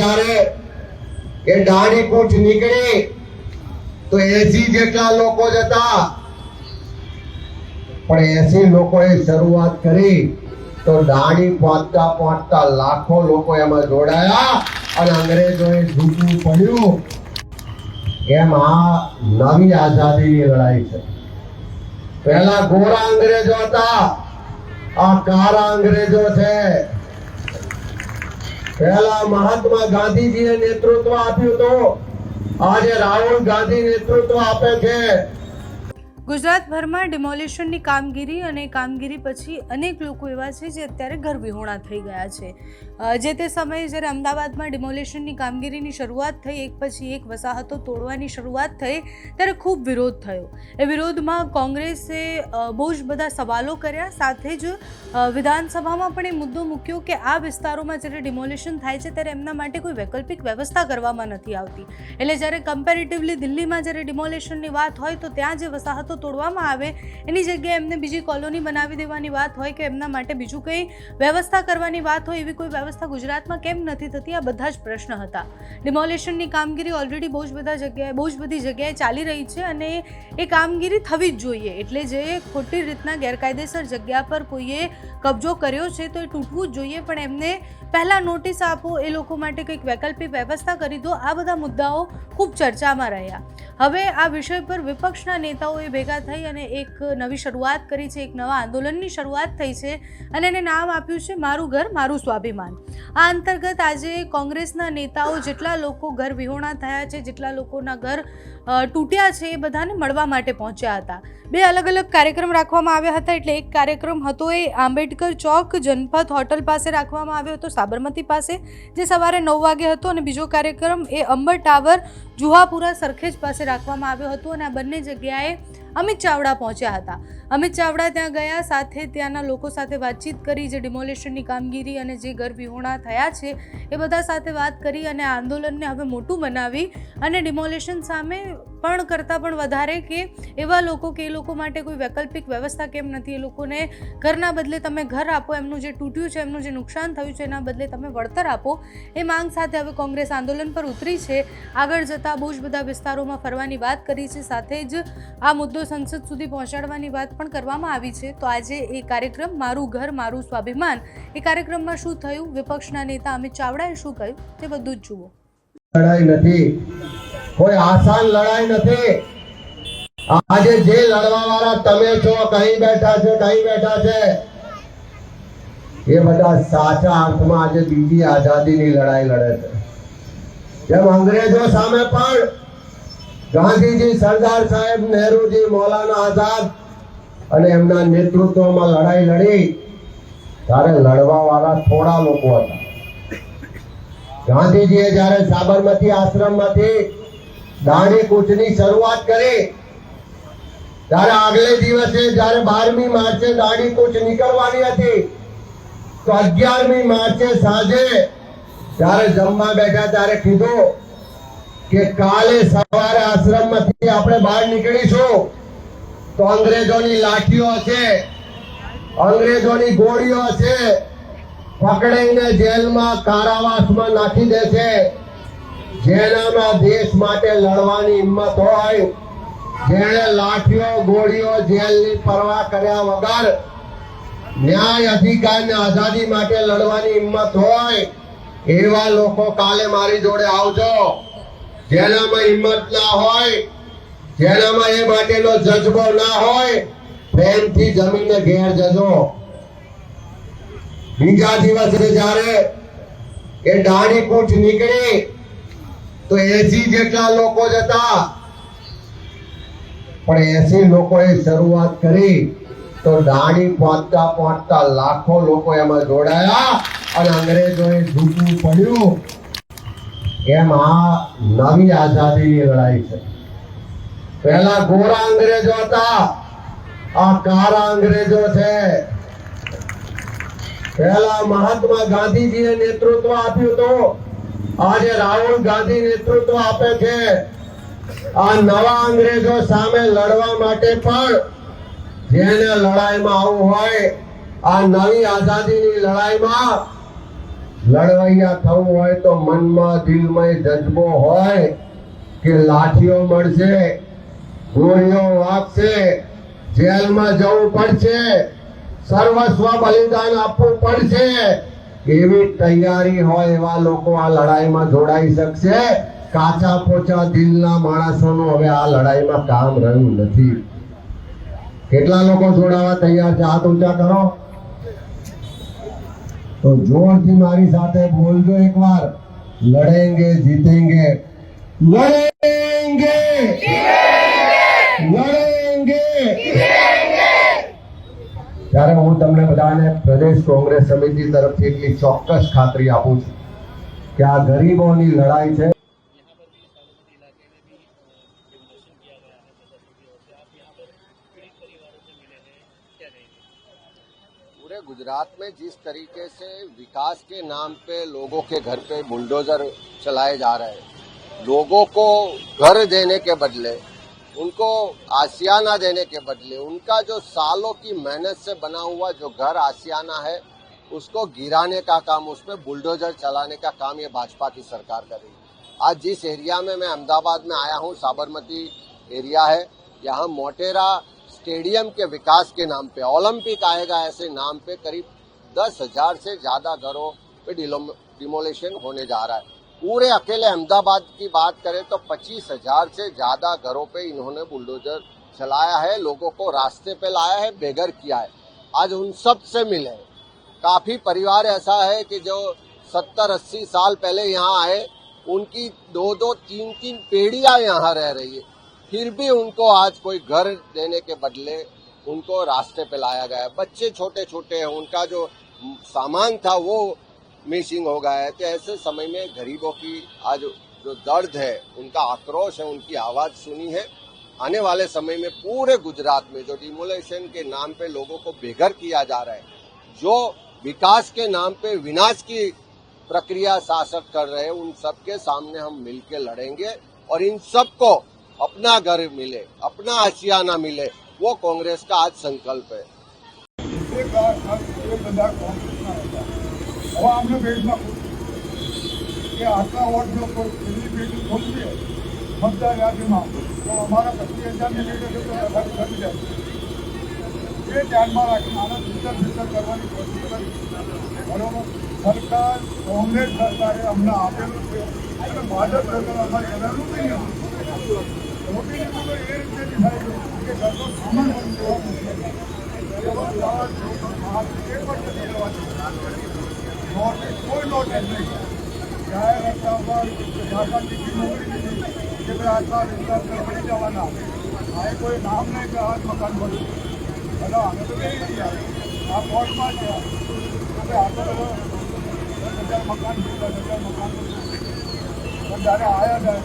જ્યારે એ દાઢી કૂચ નીકળી, તો એસી જેટલા લોકો જ હતા. પણ એસી લોકોએ શરૂઆત કરી, તો દાઢી પહોંચતા પહોંચતા લાખો લોકો એમાં જોડાયા અને અંગ્રેજોએ જીતવું પડ્યું. એમ આ નવી આઝાદીની લડાઈ છે. પહેલા ગોરા અંગ્રેજો હતા, આ કારા અંગ્રેજો છે. પહેલા મહાત્મા ગાંધીજીએ નેતૃત્વ આપ્યું તો આજે રાહુલ ગાંધી નેતૃત્વ આપે છે. ગુજરાતભરમાં ડિમોલિશનની કામગીરી અને કામગીરી પછી અનેક લોકો એવા છે જે અત્યારે ઘર વિહોણા થઈ ગયા છે. જે તે સમયે જ્યારે અમદાવાદમાં ડિમોલિશનની કામગીરીની શરૂઆત થઈ, એક પછી એક વસાહતો તોડવાની શરૂઆત થઈ, ત્યારે ખૂબ વિરોધ થયો. એ વિરોધમાં કોંગ્રેસે બહુ જ બધા સવાલો કર્યા. સાથે જ વિધાનસભામાં પણ એ મુદ્દો મૂક્યો કે આ વિસ્તારોમાં જ્યારે ડિમોલિશન થાય છે, ત્યારે એમના માટે કોઈ વૈકલ્પિક વ્યવસ્થા કરવામાં નથી આવતી. એટલે જ્યારે કમ્પેરેટિવલી દિલ્હીમાં જ્યારે ડિમોલિશનની વાત હોય, તો ત્યાં જે વસાહતો તોડવામાં આવે, એની જગ્યાએ એમને બીજી કોલોની બનાવી દેવાની વાત હોય કે એમના માટે બીજું કંઈ વ્યવસ્થા કરવાની વાત હોય, એવી કોઈ વ્યવસ્થા ગુજરાતમાં કેમ નથી થતી આ બધા જ પ્રશ્ન હતા. ડિમોલિશનની કામગીરી ઓલરેડી બહુ જ બધા જગ્યાએ, બહુ જ બધી જગ્યાએ ચાલી રહી છે અને એ કામગીરી થવી જ જોઈએ. એટલે જે ખોટી રીતના ગેરકાયદેસર જગ્યા પર કોઈએ કબજો કર્યો છે તો એ તૂટવું જ જોઈએ, પણ એમને પહેલાં નોટિસ આપો, એ લોકો માટે કંઈક વૈકલ્પિક વ્યવસ્થા કરી દો. આ બધા મુદ્દાઓ ખૂબ ચર્ચામાં રહ્યા. હવે આ વિષય પર વિપક્ષના નેતાઓએ ભેગા થઈ અને એક નવી શરૂઆત કરી છે, એક નવા આંદોલનની શરૂઆત થઈ છે અને એને નામ આપ્યું છે મારું ઘર, મારું સ્વાભિમાન. આ અંતર્ગત આજે કોંગ્રેસના નેતાઓ જેટલા લોકો ઘર વિહોણા થયા છે, જેટલા લોકોના ઘર તૂટ્યા છે, એ બધાને મળવા માટે પહોંચ્યા હતા. બે અલગ અલગ કાર્યક્રમ રાખવામાં આવ્યા હતા, એટલે એક કાર્યક્રમ હતો એ આંબેડકર ચોક જનપથ હોટલ પાસે રાખવામાં આવ્યો હતો. સાબરમતી પાસે, જે સવારે નવ વાગે હતો અને બીજો કાર્યક્રમ એ અંબર ટાવર જુહાપુરા સરખેજ પાસે રાખવામાં આવ્યો હતો અને આ બંને જગ્યાએ અમિત ચાવડા પહોંચ્યા હતા. અમિત ચાવડા ત્યાં ગયા, સાથે ત્યાંના લોકો સાથે વાતચીત કરી, જે ડિમોલિશનની કામગીરી અને જે ઘર વિહોણા થયા છે, એ બધા સાથે વાત કરી અને આંદોલનને હવે મોટું બનાવી અને ડિમોલિશન સામે પણ કરતાં પણ વધારે કે એવા લોકો કે એ લોકો માટે કોઈ વૈકલ્પિક વ્યવસ્થા કેમ નથી? એ લોકોને ઘરના બદલે તમે ઘર આપો, એમનું જે તૂટ્યું છે, એમનું જે નુકસાન થયું છે, એના બદલે તમે વળતર આપો, એ માંગ સાથે હવે કોંગ્રેસ આંદોલન પર ઉતરી છે. આગળ જતાં બહુ જ બધા વિસ્તારોમાં ફરવાની વાત કરી છે, સાથે જ આ મુદ્દો સંસદ સુધી પહોંચાડવાની વાત પણ કરવામાં આવી છે. તો આજે એ કાર્યક્રમ મારું ઘર, મારું સ્વાભિમાન. એ કાર્યક્રમમાં શું થયું? વિપક્ષના નેતા અમિત ચાવડાએ શું કહ્યું? તે બધું જ જુઓ. લડાઈ નથી. કોઈ આસાન લડાઈ નથી. આજે જે લડવા વાળા તમે છો, કઈ બેઠા છે, કઈ બેઠા છે, એ બધા સાચા અર્થમાં આજે બીજી આઝાદીની લડાઈ લડે છે. જેમ અંગ્રેજો સામે પણ ગાંધીજી, સરદાર સાહેબ, નહેરુજી, મૌલાના આઝાદ અને એમના નેતૃત્વમાં લડાઈ લડી. ત્યારે લડવા વાળા થોડા લોકો હતા. ગાંધીજીએ જ્યારે સાબરમતી આશ્રમમાંથી દાણી કૂચની શરૂઆત કરી, ત્યારે આગલે દિવસે જ્યારે બારમી માર્ચે દાણી કૂચ નીકળવાની હતી, તો અગિયારમી માર્ચે સાંજે જ્યારે જમવા બેઠા ત્યારે કીધું કે કાલે સવારે આશ્રમમાંથી આપણે બહાર નીકળીશું. તો અંગ્રેજોની લાઠીઓ છે. અંગ્રેજોની ગોળીઓ છે. પકડીને જેલમાં કારાવાસમાં નાખી દે જેનામાં દેશ માટે લડવાની હિંમત હોય. જેણે લાઠીઓ, ગોળીઓ જેલની પરવા કર્યા વગર ન્યાય અધિકાર ને આઝાદી માટે લડવાની હિંમત હોય, એવા લોકો કાલે મારી જોડે આવજો. જેનામાં હિંમત ના હોય જેનામાં એ માટેનો જજ્બો ના હોય, પ્રેમથી જમીને ઘેર જજો. બીજા દિવસે જ્યારે એ દાઢી કૂચ નીકળી, તો એસી જેટલા લોકો જતા પણ એસી લોકોએ શરૂઆત કરી, તો દાઢી પહોંચતા પહોંચતા લાખો લોકો એમાં જોડાયા અને અંગ્રેજોએ ઝૂકવું પડ્યું. એમ આ નવી આઝાદીની લડાઈ છે. પહેલા ગોરા અંગ્રેજો હતા, આ કારા અંગ્રેજો છે. પહેલા મહાત્મા ગાંધીજીએ નેતૃત્વ આપ્યું તો, આજે રાહુલ ગાંધી નેતૃત્વ આપે છે. આ નવા અંગ્રેજો સામે લડવા માટે પણ જેને લડાઈમાં આવવું હોય, આ નવી આઝાદીની લડાઈમાં લડવૈયા થવું હોય તો મનમાં દિલમાં જજ્બો હોય કે લાઠીઓ મળશે. ગોળીઓ વાગશે જેલમાં જવું પડશે. સર્વસ્વ બલિદાન આપવું પડશે. એવી તૈયારી હોય એવા લોકો આ લડાઈમાં જોડાઈ શકશે. કાચા પોચા દિલના માણસોનું હવે આ લડાઈમાં કામ રહ્યું નથી. કેટલા લોકો જોડાવા તૈયાર છે? હાથ ઊંચા કરો. તો જોરથી મારી સાથે બોલજો એકવાર. લડેંગે, જીતેંગે. લડેંગે! ત્યારે હું તમને બધાને પ્રદેશ કોંગ્રેસ સમિતિ તરફથી એટલી ચોક્કસ ખાતરી આપું છું કે આ ગરીબોની લડાઈ છે पूरे गुजरात में जिस तरीके से विकास के नाम पे लोगों के घर पे बुलडोजर चलाए जा रहे हैं लोगों को घर देने के बदले उनको आसियाना देने के बदले उनका जो सालों की मेहनत से बना हुआ जो घर आसियाना है, उसको गिराने का काम उसमें बुलडोजर चलाने का काम ये भाजपा की सरकार कर रही है। आज जिस एरिया में मैं अहमदाबाद में आया हूँ, साबरमती एरिया है, यहाँ मोटेरा स्टेडियम के विकास के नाम पे, ओलंपिक आएगा ऐसे नाम पे करीब दस हज़ार से ज़्यादा घरों पे डिमोलेशन होने जा रहा है। पूरे अकेले अहमदाबाद की बात करें तो पच्चीस हज़ार से ज़्यादा घरों पे इन्होंने बुलडोजर चलाया है, लोगों को रास्ते पे लाया है, बेघर किया है। आज उन सबसे मिले काफ़ी परिवार ऐसा है कि जो सत्तर, अस्सी साल पहले यहाँ आए, उनकी दो दो, तीन तीन पीढ़ियाँ यहाँ रह रही है। फिर भी उनको आज कोई घर देने के बदले उनको रास्ते पे लाया गया बच्चे छोटे छोटे हैं, उनका जो सामान था वो मिसिंग हो गया है। तो ऐसे समय में गरीबों की आज जो दर्द है, उनका आक्रोश है, उनकी आवाज़ सुनी है। आने वाले समय में पूरे गुजरात में जो डिमोलेशन के नाम पे लोगों को बेघर किया जा रहा है, जो विकास के नाम पे विनाश की प्रक्रिया शासक कर रहे हैं, उन सबके सामने हम मिलके लड़ेंगे और इन सबको अपना घर मिले, अपना आशियाना मिले, वो कांग्रेस का आज संकल्प है। હવે આમને ભેટમાં કે આટલા વોટ જો કોઈ છેલ્લી બેટી ખોલશે મતદાર યાદીમાં તો અમારા પચીસ હજારની તો લડાઈ થઈ જાય એ ધ્યાનમાં રાખીને આને ફિલ્ટર ફિલ્ટર કરવાની કોશિશ કરી. બરોબર? સરકાર, કોંગ્રેસ સરકારે અમને આપેલું છે. અને ભાજપ સરકાર અમારે કરેલું નહીં. મોટી રીતે એ રીતે કે સામાન પણ જોવા મૂકે કોઈ નોટિસ નહીં જાહેર રસ્તા પર શાસનની નોકરી નથી કે ભાઈ આટલા વિસ્તાર પડી જવાના આ કોઈ નામ નહીં કે મકાન બન્યું એટલે અમે તો કઈ ગયા આ કોર્ટમાં છે કે આ તો બધો દસ મકાન દસ હજાર મકાન પણ જ્યારે આવ્યા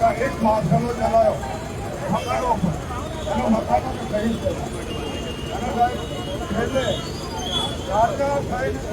જાય એક માણસનો ચલાવ્યો મકાનો અને મકાનો કહી અને સાહેબ એટલે રાજા થઈને